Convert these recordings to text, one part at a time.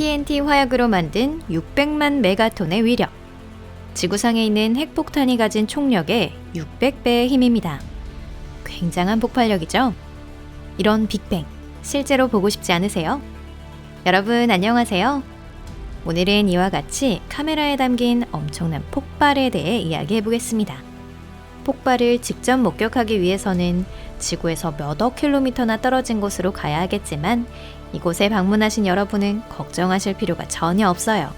TNT 화약으로 만든 600만 메가톤의 위력. 지구상에 있는 핵폭탄이 가진 총력의 600배의 힘입니다. 굉장한 폭발력이죠? 이런 빅뱅, 실제로 보고 싶지 않으세요? 여러분, 안녕하세요. 오늘은 이와 같이 카메라에 담긴 엄청난 폭발에 대해 이야기해 보겠습니다. 폭발을 직접 목격하기 위해서는 지구에서 몇억 킬로미터나 떨어진 곳으로 가야 하겠지만 이곳에 방문하신 여러분은 걱정하실 필요가 전혀 없어요.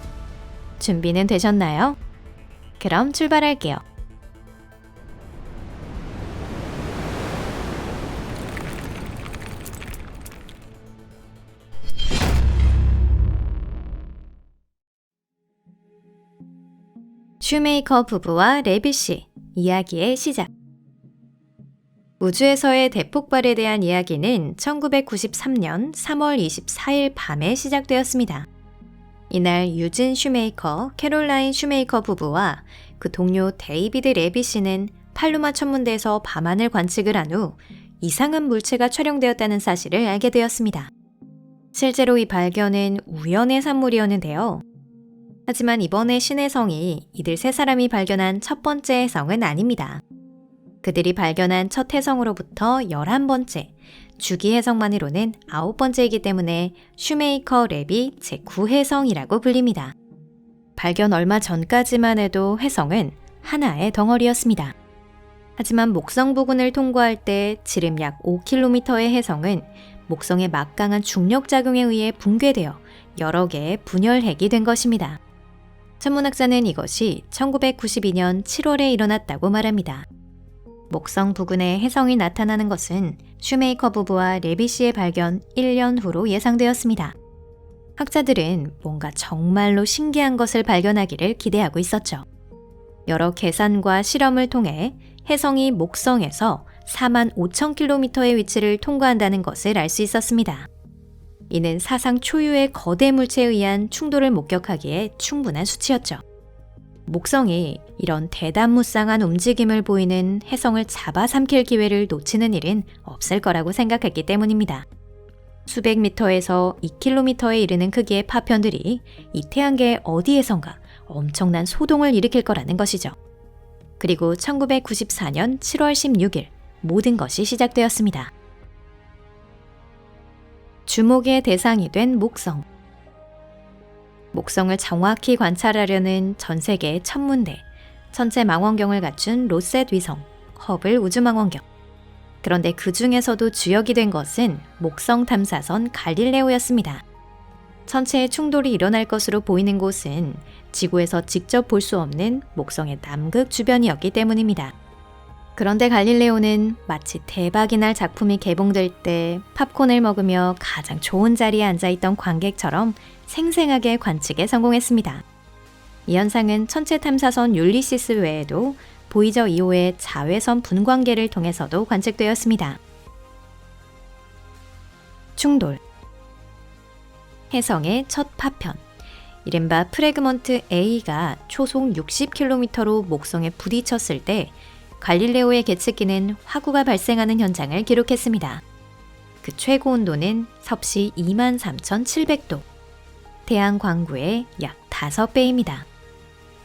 준비는 되셨나요? 그럼 출발할게요. 슈메이커 부부와 레비 씨 이야기의 시작. 우주에서의 대폭발에 대한 이야기는 1993년 3월 24일 밤에 시작되었습니다. 이날 유진 슈메이커, 캐롤라인 슈메이커 부부와 그 동료 데이비드 레비 씨는 팔루마 천문대에서 밤하늘 관측을 한 후 이상한 물체가 촬영되었다는 사실을 알게 되었습니다. 실제로 이 발견은 우연의 산물이었는데요. 하지만 이번에 신혜성이 이들 세 사람이 발견한 첫 번째 해성은 아닙니다. 그들이 발견한 첫 해성으로부터 11번째, 주기 해성만으로는 9번째이기 때문에 슈메이커 랩이 제9해성이라고 불립니다. 발견 얼마 전까지만 해도 해성은 하나의 덩어리였습니다. 하지만 목성 부근을 통과할 때 지름 약 5km의 해성은 목성의 막강한 중력작용에 의해 붕괴되어 여러 개의 분열핵이 된 것입니다. 천문학자는 이것이 1992년 7월에 일어났다고 말합니다. 목성 부근에 해성이 나타나는 것은 슈메이커 부부와 레비 씨의 발견 1년 후로 예상되었습니다. 학자들은 뭔가 정말로 신기한 것을 발견하기를 기대하고 있었죠. 여러 계산과 실험을 통해 해성이 목성에서 4만 5천 킬로미터의 위치를 통과한다는 것을 알 수 있었습니다. 이는 사상 초유의 거대 물체에 의한 충돌을 목격하기에 충분한 수치였죠. 목성이 이런 대담무쌍한 움직임을 보이는 해성을 잡아삼킬 기회를 놓치는 일은 없을 거라고 생각했기 때문입니다. 수백 미터에서 2킬로미터에 이르는 크기의 파편들이 이 태양계 어디에선가 엄청난 소동을 일으킬 거라는 것이죠. 그리고 1994년 7월 16일 모든 것이 시작되었습니다. 주목의 대상이 된 목성. 목성을 정확히 관찰하려는 전 세계 천문대, 천체 망원경을 갖춘 로셋 위성, 허블 우주망원경. 그런데 그 중에서도 주역이 된 것은 목성 탐사선 갈릴레오였습니다. 천체의 충돌이 일어날 것으로 보이는 곳은 지구에서 직접 볼 수 없는 목성의 남극 주변이었기 때문입니다. 그런데 갈릴레오는 마치 대박이 날 작품이 개봉될 때 팝콘을 먹으며 가장 좋은 자리에 앉아 있던 관객처럼 생생하게 관측에 성공했습니다. 이 현상은 천체 탐사선 율리시스 외에도 보이저 2호의 자외선 분광계를 통해서도 관측되었습니다. 충돌 해성의 첫 파편 이른바 프레그먼트 A가 초속 60km로 목성에 부딪혔을 때 갈릴레오의 계측기는 화구가 발생하는 현장을 기록했습니다. 그 최고 온도는 섭씨 23,700도, 태양 광구의 약 5배입니다.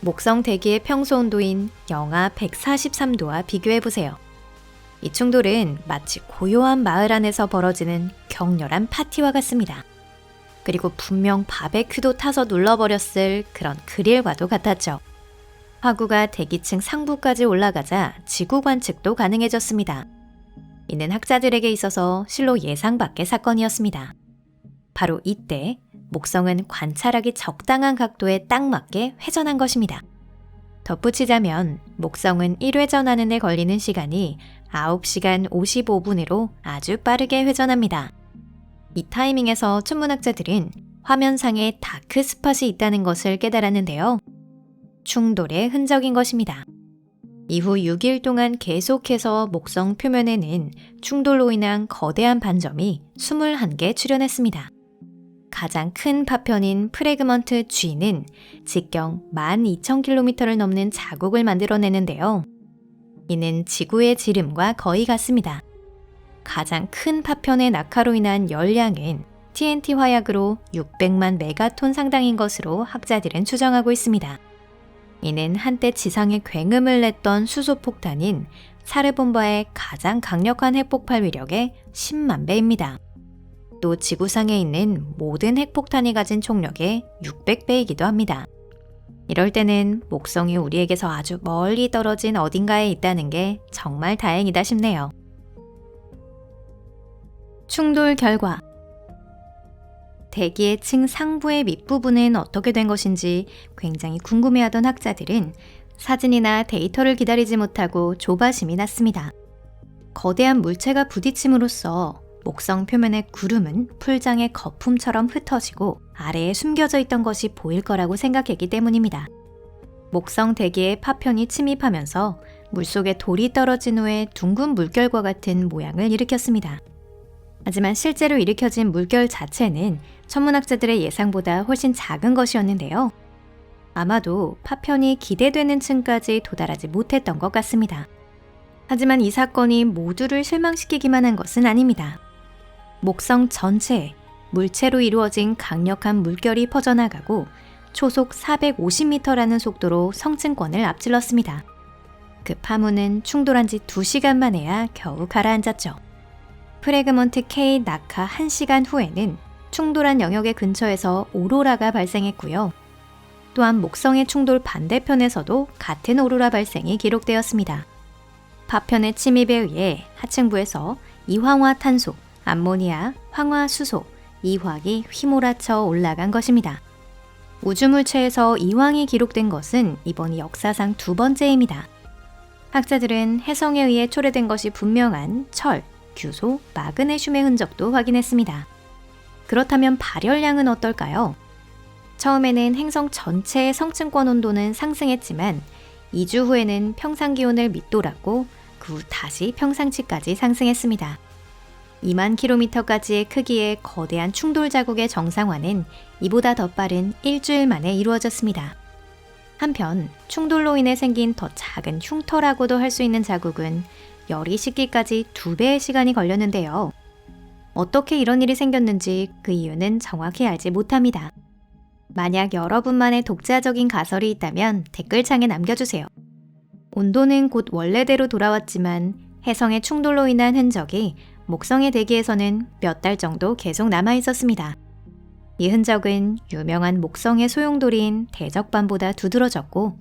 목성 대기의 평소 온도인 영하 143도와 비교해 보세요. 이 충돌은 마치 고요한 마을 안에서 벌어지는 격렬한 파티와 같습니다. 그리고 분명 바베큐도 타서 눌러버렸을 그런 그릴과도 같았죠. 화구가 대기층 상부까지 올라가자 지구 관측도 가능해졌습니다. 이는 학자들에게 있어서 실로 예상 밖의 사건이었습니다. 바로 이때 목성은 관찰하기 적당한 각도에 딱 맞게 회전한 것입니다. 덧붙이자면 목성은 1회전하는 데 걸리는 시간이 9시간 55분으로 아주 빠르게 회전합니다. 이 타이밍에서 천문학자들은 화면상에 다크 스팟이 있다는 것을 깨달았는데요. 충돌의 흔적인 것입니다. 이후 6일 동안 계속해서 목성 표면에는 충돌로 인한 거대한 반점이 21개 출현했습니다. 가장 큰 파편인 프레그먼트 G는 직경 12,000km를 넘는 자국을 만들어내는데요. 이는 지구의 지름과 거의 같습니다. 가장 큰 파편의 낙하로 인한 열량은 TNT 화약으로 600만 메가톤 상당인 것으로 학자들은 추정하고 있습니다. 이는 한때 지상에 굉음을 냈던 수소폭탄인 사르본바의 가장 강력한 핵폭발 위력의 10만 배입니다. 또 지구상에 있는 모든 핵폭탄이 가진 총력의 600배이기도 합니다. 이럴 때는 목성이 우리에게서 아주 멀리 떨어진 어딘가에 있다는 게 정말 다행이다 싶네요. 충돌 결과 대기의 층 상부의 밑부분은 어떻게 된 것인지 굉장히 궁금해하던 학자들은 사진이나 데이터를 기다리지 못하고 조바심이 났습니다. 거대한 물체가 부딪힘으로써 목성 표면의 구름은 풀장의 거품처럼 흩어지고 아래에 숨겨져 있던 것이 보일 거라고 생각했기 때문입니다. 목성 대기의 파편이 침입하면서 물속에 돌이 떨어진 후에 둥근 물결과 같은 모양을 일으켰습니다. 하지만 실제로 일으켜진 물결 자체는 천문학자들의 예상보다 훨씬 작은 것이었는데요. 아마도 파편이 기대되는 층까지 도달하지 못했던 것 같습니다. 하지만 이 사건이 모두를 실망시키기만 한 것은 아닙니다. 목성 전체에 물체로 이루어진 강력한 물결이 퍼져나가고 초속 450m라는 속도로 성층권을 앞질렀습니다. 그 파문은 충돌한 지 2시간 만에야 겨우 가라앉았죠. 프레그먼트 K 낙하 1시간 후에는 충돌한 영역의 근처에서 오로라가 발생했고요. 또한 목성의 충돌 반대편에서도 같은 오로라 발생이 기록되었습니다. 파편의 침입에 의해 하층부에서 이황화탄소, 암모니아, 황화수소, 이황이 휘몰아쳐 올라간 것입니다. 우주물체에서 이황이 기록된 것은 이번이 역사상 두 번째입니다. 학자들은 해성에 의해 초래된 것이 분명한 철, 규소, 마그네슘의 흔적도 확인했습니다. 그렇다면 발열량은 어떨까요? 처음에는 행성 전체의 성층권 온도는 상승했지만 2주 후에는 평상 기온을 밑돌았고 그 후 다시 평상치까지 상승했습니다. 2만 킬로미터까지의 크기의 거대한 충돌 자국의 정상화는 이보다 더 빠른 일주일 만에 이루어졌습니다. 한편 충돌로 인해 생긴 더 작은 흉터라고도 할 수 있는 자국은 열이 식기까지 두 배의 시간이 걸렸는데요. 어떻게 이런 일이 생겼는지 그 이유는 정확히 알지 못합니다. 만약 여러분만의 독자적인 가설이 있다면 댓글창에 남겨주세요. 온도는 곧 원래대로 돌아왔지만 해성의 충돌로 인한 흔적이 목성의 대기에서는 몇 달 정도 계속 남아 있었습니다. 이 흔적은 유명한 목성의 소용돌이인 대적반보다 두드러졌고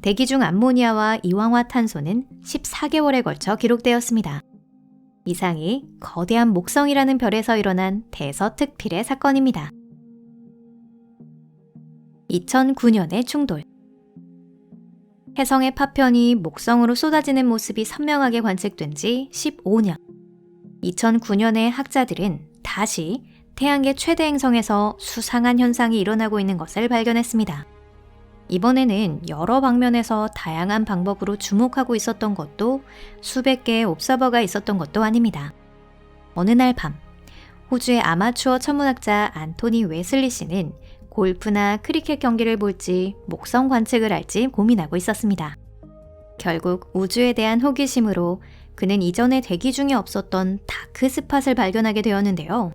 대기 중 암모니아와 이황화 탄소는 14개월에 걸쳐 기록되었습니다. 이상이 거대한 목성이라는 별에서 일어난 대서특필의 사건입니다. 2009년의 충돌 해성의 파편이 목성으로 쏟아지는 모습이 선명하게 관측된 지 15년. 2009년에 학자들은 다시 태양계 최대 행성에서 수상한 현상이 일어나고 있는 것을 발견했습니다. 이번에는 여러 방면에서 다양한 방법으로 주목하고 있었던 것도 수백 개의 옵서버가 있었던 것도 아닙니다. 어느 날 밤, 호주의 아마추어 천문학자 안토니 웨슬리 씨는 골프나 크리켓 경기를 볼지 목성 관측을 할지 고민하고 있었습니다. 결국 우주에 대한 호기심으로 그는 이전에 대기 중에 없었던 다크 스팟을 발견하게 되었는데요.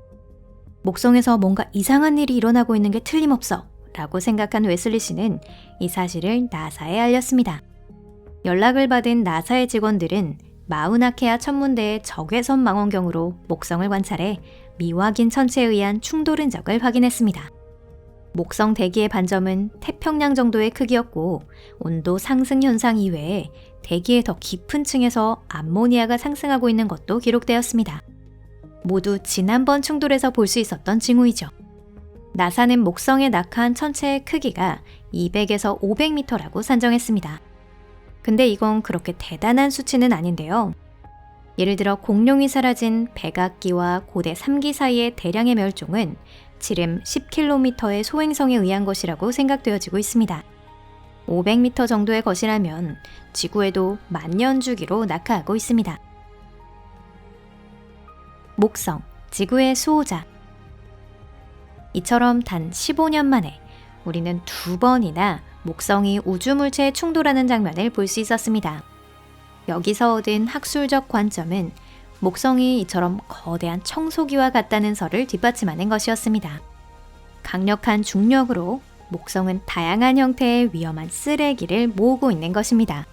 목성에서 뭔가 이상한 일이 일어나고 있는 게 틀림없어 라고 생각한 웨슬리 씨는 이 사실을 나사에 알렸습니다. 연락을 받은 나사의 직원들은 마우나케아 천문대의 적외선 망원경으로 목성을 관찰해 미확인 천체에 의한 충돌 흔적을 확인했습니다. 목성 대기의 반점은 태평양 정도의 크기였고 온도 상승 현상 이외에 대기의 더 깊은 층에서 암모니아가 상승하고 있는 것도 기록되었습니다. 모두 지난번 충돌에서 볼 수 있었던 징후이죠. 나사는 목성에 낙하한 천체의 크기가 200에서 500m라고 산정했습니다. 근데 이건 그렇게 대단한 수치는 아닌데요. 예를 들어 공룡이 사라진 백악기와 고대 3기 사이의 대량의 멸종은 지름 10km의 소행성에 의한 것이라고 생각되어지고 있습니다. 500m 정도의 것이라면 지구에도 만년 주기로 낙하하고 있습니다. 목성, 지구의 수호자. 이처럼 단 15년 만에 우리는 두 번이나 목성이 우주물체에 충돌하는 장면을 볼 수 있었습니다. 여기서 얻은 학술적 관점은 목성이 이처럼 거대한 청소기와 같다는 설을 뒷받침하는 것이었습니다. 강력한 중력으로 목성은 다양한 형태의 위험한 쓰레기를 모으고 있는 것입니다.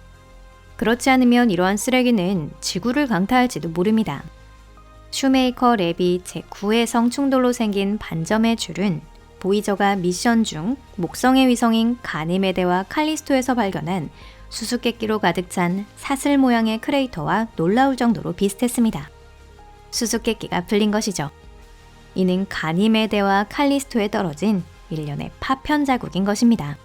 그렇지 않으면 이러한 쓰레기는 지구를 강타할지도 모릅니다. 슈메이커 랩이 제9의 성 충돌로 생긴 반점의 줄은 보이저가 미션 중 목성의 위성인 가니메데와 칼리스토에서 발견한 수수께끼로 가득 찬 사슬 모양의 크레이터와 놀라울 정도로 비슷했습니다. 수수께끼가 풀린 것이죠. 이는 가니메데와 칼리스토에 떨어진 일련의 파편 자국인 것입니다.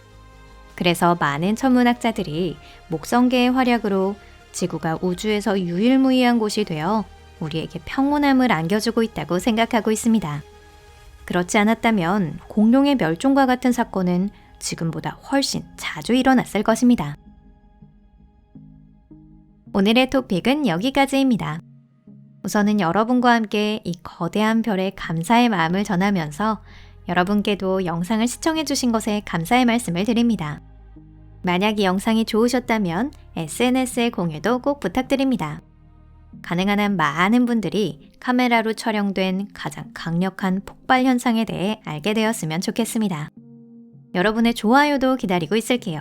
그래서 많은 천문학자들이 목성계의 활약으로 지구가 우주에서 유일무이한 곳이 되어 우리에게 평온함을 안겨주고 있다고 생각하고 있습니다. 그렇지 않았다면 공룡의 멸종과 같은 사건은 지금보다 훨씬 자주 일어났을 것입니다. 오늘의 토픽은 여기까지입니다. 우선은 여러분과 함께 이 거대한 별에 감사의 마음을 전하면서 여러분께도 영상을 시청해주신 것에 감사의 말씀을 드립니다. 만약 이 영상이 좋으셨다면 SNS에 공유도 꼭 부탁드립니다. 가능한 한 많은 분들이 카메라로 촬영된 가장 강력한 폭발 현상에 대해 알게 되었으면 좋겠습니다. 여러분의 좋아요도 기다리고 있을게요.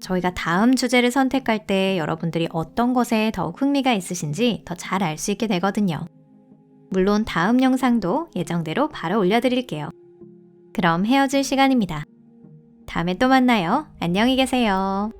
저희가 다음 주제를 선택할 때 여러분들이 어떤 것에 더욱 흥미가 있으신지 더 잘 알 수 있게 되거든요. 물론 다음 영상도 예정대로 바로 올려드릴게요. 그럼 헤어질 시간입니다. 다음에 또 만나요. 안녕히 계세요.